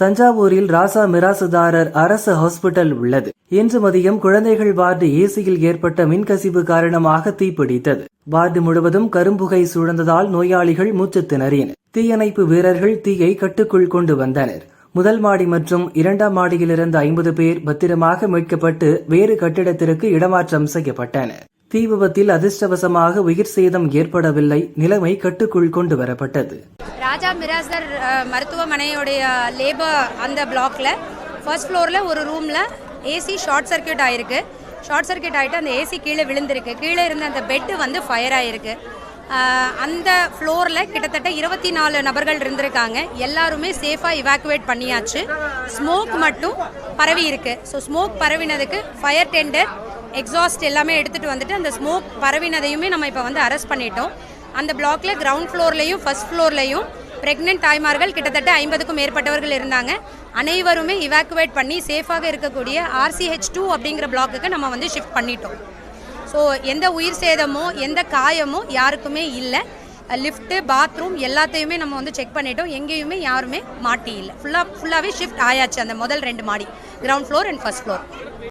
தஞ்சாவூரில் ராசா மிராசுதாரர் அரசு ஹாஸ்பிட்டல் உள்ளது. இன்று மதியம் குழந்தைகள் வார்டு ஏசியில் ஏற்பட்ட மின்கசிவு காரணமாக தீப்பிடித்தது. வார்டு முழுவதும் கரும்புகை சூழ்ந்ததால் நோயாளிகள் மூச்சு திணறினர் தீயணைப்பு வீரர்கள் தீயை கட்டுக்குள் கொண்டு வந்தனர். முதல் மாடி மற்றும் இரண்டாம் மாடியில் இருந்த ஐம்பது பேர் பத்திரமாக மீட்கப்பட்டு வேறு கட்டிடத்திற்கு இடமாற்றம் செய்யப்பட்டனர். தீ விபத்தில் அதிர்ஷ்டவசமாக உயிர் சேதம் ஏற்படவில்லை. நிலைமை கட்டுக்குள் கொண்டு வரப்பட்டது. ராஜா மிராசர் மருத்துவமனையுடைய லேபர் அந்த பிளாக்ல ஃபர்ஸ்ட் ஃப்ளோரில் ஒரு ரூமில் ஏசி ஷார்ட் சர்க்யூட் ஆயிருக்கு. ஷார்ட் சர்க்யூட் ஆகிட்டு அந்த ஏசி கீழே விழுந்திருக்கு. கீழே இருந்த அந்த பெட்டு வந்து ஃபயர் ஆயிருக்கு. அந்த ஃப்ளோரில் கிட்டத்தட்ட இருபத்தி நாலு நபர்கள் இருந்திருக்காங்க. எல்லாருமே சேஃபாக இவாக்குவேட் பண்ணியாச்சு. ஸ்மோக் மட்டும் பரவி இருக்கு ஸோ ஸ்மோக் பரவினதுக்கு ஃபயர் டெண்டர் எக்ஸாஸ்ட் எல்லாமே எடுத்துகிட்டு வந்துட்டு அந்த ஸ்மோக் பரவினதையுமே நம்ம இப்போ வந்து அரெஸ்ட் பண்ணிட்டோம். அந்த பிளாக்ல கிரவுண்ட் ஃப்ளோர்லையும் ஃபர்ஸ்ட் ஃப்ளோர்லையும் பிரெக்னென்ட் தாய்மார்கள் கிட்டத்தட்ட ஐம்பதுக்கும் மேற்பட்டவர்கள் இருந்தாங்க. அனைவருமே இவாக்குவேட் பண்ணி சேஃபாக இருக்கக்கூடிய ஆர்சிஹெச் டூ அப்படிங்கிற பிளாக்குக்கு நம்ம வந்து ஷிஃப்ட் பண்ணிட்டோம். ஸோ எந்த உயிர் சேதமோ எந்த காயமோ யாருக்குமே இல்லை. லிஃப்ட்டு பாத்ரூம் எல்லாத்தையுமே நம்ம வந்து செக் பண்ணிட்டோம். எங்கேயுமே யாருமே மாட்டி இல்லை. ஃபுல்லாக ஃபுல்லாகவே ஷிஃப்ட் ஆயாச்சு அந்த முதல் ரெண்டு மாடி. Ground floor and first floor